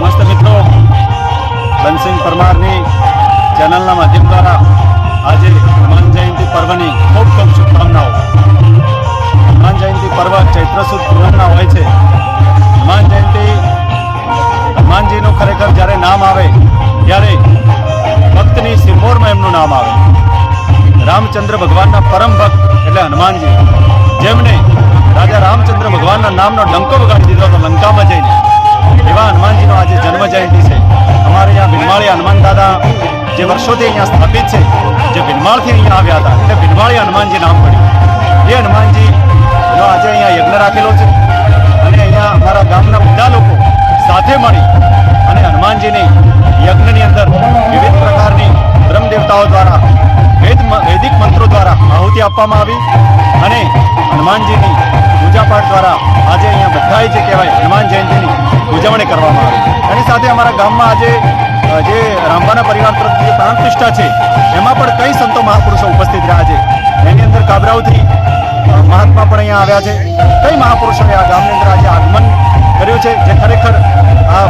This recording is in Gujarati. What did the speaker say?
નમસ્તે મિત્રો. બનસિંહ પરમારની ચેનલના માધ્યમ દ્વારા આજે હનુમાન જયંતિ પર્વની ખૂબ ખૂબ શુભકામનાઓ. હનુમાન જયંતિ પર્વ ચૈત્ર સુદ પૂનમના હોય છે. હનુમાન જયંતિ હનુમાનજીનું ખરેખર જ્યારે નામ આવે, ત્યારે ભક્તની સિરમોરમાં એમનું નામ આવે. રામચંદ્ર ભગવાનના પરમ ભક્ત એટલે હનુમાનજી. જેમને રાજા રામચંદ્ર ભગવાનના નામનો ડંકો વગાડી દીધો હતો લંકામાં જઈને. એવા હનુમાનજી જન્મ જયંતિ છે. અમારે અહીંયા ભીનમાળી હનુમાન દાદા જે વર્ષોથી અહીંયા સ્થાપિત છે, જે ભીનમાળથી અહીંયા આવ્યા હતા, એટલે ભીનમાળી હનુમાનજી નામ પડ્યું. એ હનુમાનજી આજે અહીંયા યજ્ઞ રાખેલો છે અને અહીંયા અમારા ગામના બધા લોકો સાથે મળી અને હનુમાનજીની યજ્ઞની અંદર વિવિધ પ્રકારની બ્રહ્મદેવતાઓ દ્વારા, વેદ વૈદિક મંત્રો દ્વારા આહુતિ આપવામાં આવી અને હનુમાનજીની પૂજા પાઠ દ્વારા આજે અહીંયા બધાએ જે કહેવાય હનુમાન જયંતિની અમારા ગામમાં આજે જે રામબાના પરિવાર તરફથી જે પ્રાણ પ્રતિષ્ઠા છે એમાં પણ કઈ સંતો મહાપુરુષો ઉપસ્થિત રહ્યા છે? એની અંદર કાબરાઓથી અ, મહાત્મા પણ અહીંયા આવ્યા છે. કઈ મહાપુરુષોએ આ ગામની અંદર આજે આગમન કર્યું છે જે ખરેખર આ